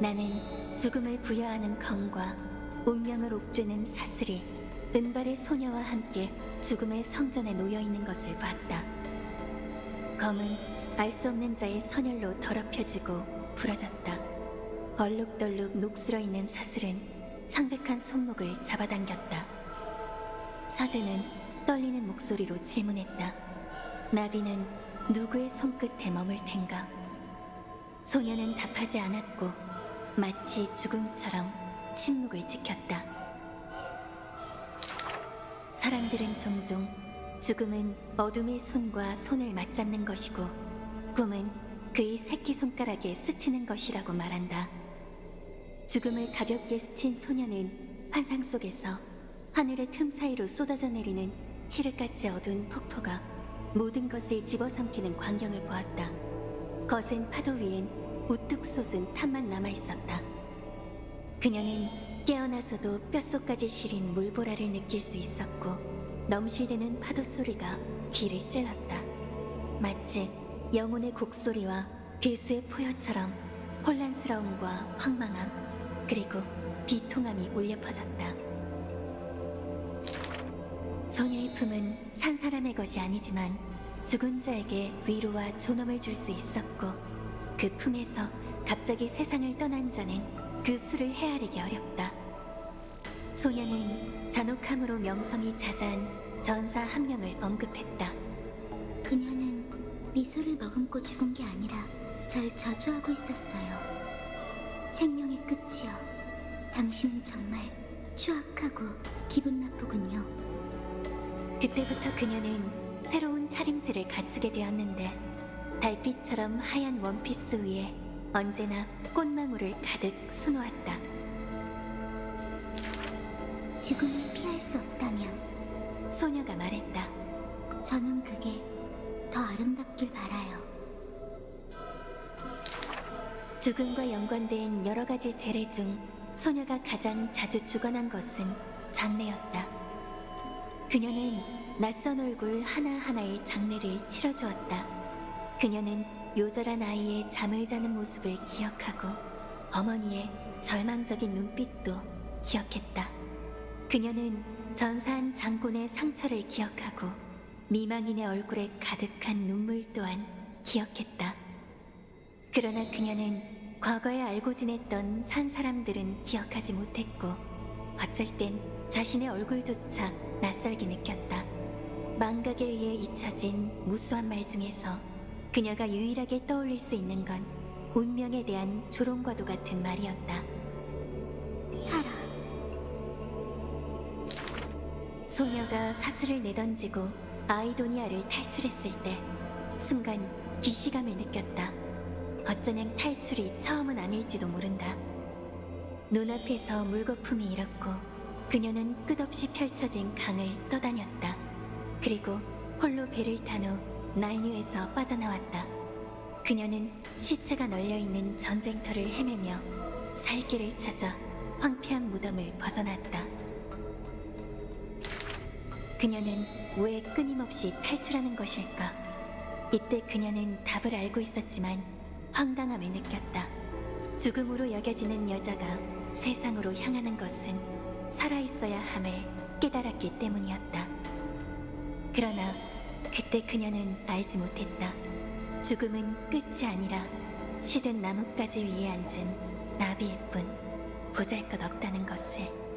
나는 죽음을 부여하는 검과 운명을 옥죄는 사슬이 은발의 소녀와 함께 죽음의 성전에 놓여 있는 것을 봤다. 검은 알 수 없는 자의 선혈로 더럽혀지고 부러졌다. 얼룩덜룩 녹슬어 있는 사슬은 창백한 손목을 잡아당겼다. 서재는 떨리는 목소리로 질문했다. 나비는 누구의 손끝에 머물 텐가? 소녀는 답하지 않았고 마치 죽음처럼 침묵을 지켰다. 사람들은 종종 죽음은 어둠의 손과 손을 맞잡는 것이고 꿈은 그의 새끼손가락에 스치는 것이라고 말한다. 죽음을 가볍게 스친 소녀는 환상 속에서 하늘의 틈 사이로 쏟아져 내리는 칠흑같이 어두운 폭포가 모든 것을 집어삼키는 광경을 보았다. 거센 파도 위엔 우뚝 솟은 탑만 남아 있었다. 그녀는 깨어나서도 뼛속까지 시린 물보라를 느낄 수 있었고 넘실대는 파도 소리가 귀를 찔렀다. 마치 영혼의 곡소리와 괴수의 포효처럼 혼란스러움과 황망함 그리고 비통함이 울려 퍼졌다. 소녀의 품은 산 사람의 것이 아니지만 죽은 자에게 위로와 존엄을 줄 수 있었고 그 품에서 갑자기 세상을 떠난 자는 그 수를 헤아리기 어렵다. 소녀는 잔혹함으로 명성이 자자한 전사 한 명을 언급했다. 그녀는 미소를 머금고 죽은 게 아니라 절 저주하고 있었어요. 생명의 끝이요. 당신은 정말 추악하고 기분 나쁘군요. 그때부터 그녀는 새로운 차림새를 갖추게 되었는데 달빛처럼 하얀 원피스 위에 언제나 꽃망울을 가득 수놓았다. 죽음을 피할 수 없다면 소녀가 말했다. 저는 그게 더 아름답길 바라요. 죽음과 연관된 여러 가지 재래 중 소녀가 가장 자주 죽어난 것은 장례였다. 그녀는 낯선 얼굴 하나하나의 장례를 치러주었다. 그녀는 요절한 아이의 잠을 자는 모습을 기억하고 어머니의 절망적인 눈빛도 기억했다. 그녀는 전사한 장군의 상처를 기억하고 미망인의 얼굴에 가득한 눈물 또한 기억했다. 그러나 그녀는 과거에 알고 지냈던 산 사람들은 기억하지 못했고 어쩔 땐 자신의 얼굴조차 낯설게 느꼈다. 망각에 의해 잊혀진 무수한 말 중에서 그녀가 유일하게 떠올릴 수 있는 건 운명에 대한 조롱과도 같은 말이었다. 살아. 소녀가 사슬을 내던지고 아이도니아를 탈출했을 때 순간 기시감을 느꼈다. 어쩌면 탈출이 처음은 아닐지도 모른다. 눈앞에서 물거품이 일었고 그녀는 끝없이 펼쳐진 강을 떠다녔다. 그리고 홀로 배를 탄 후 난류에서 빠져나왔다. 그녀는 시체가 널려있는 전쟁터를 헤매며 살 길을 찾아 황폐한 무덤을 벗어났다. 그녀는 왜 끊임없이 탈출하는 것일까? 이때 그녀는 답을 알고 있었지만 황당함을 느꼈다. 죽음으로 여겨지는 여자가 세상으로 향하는 것은 살아있어야 함을 깨달았기 때문이었다. 그러나 그때 그녀는 알지 못했다. 죽음은 끝이 아니라 시든 나뭇가지 위에 앉은 나비일 뿐 보잘 것 없다는 것을.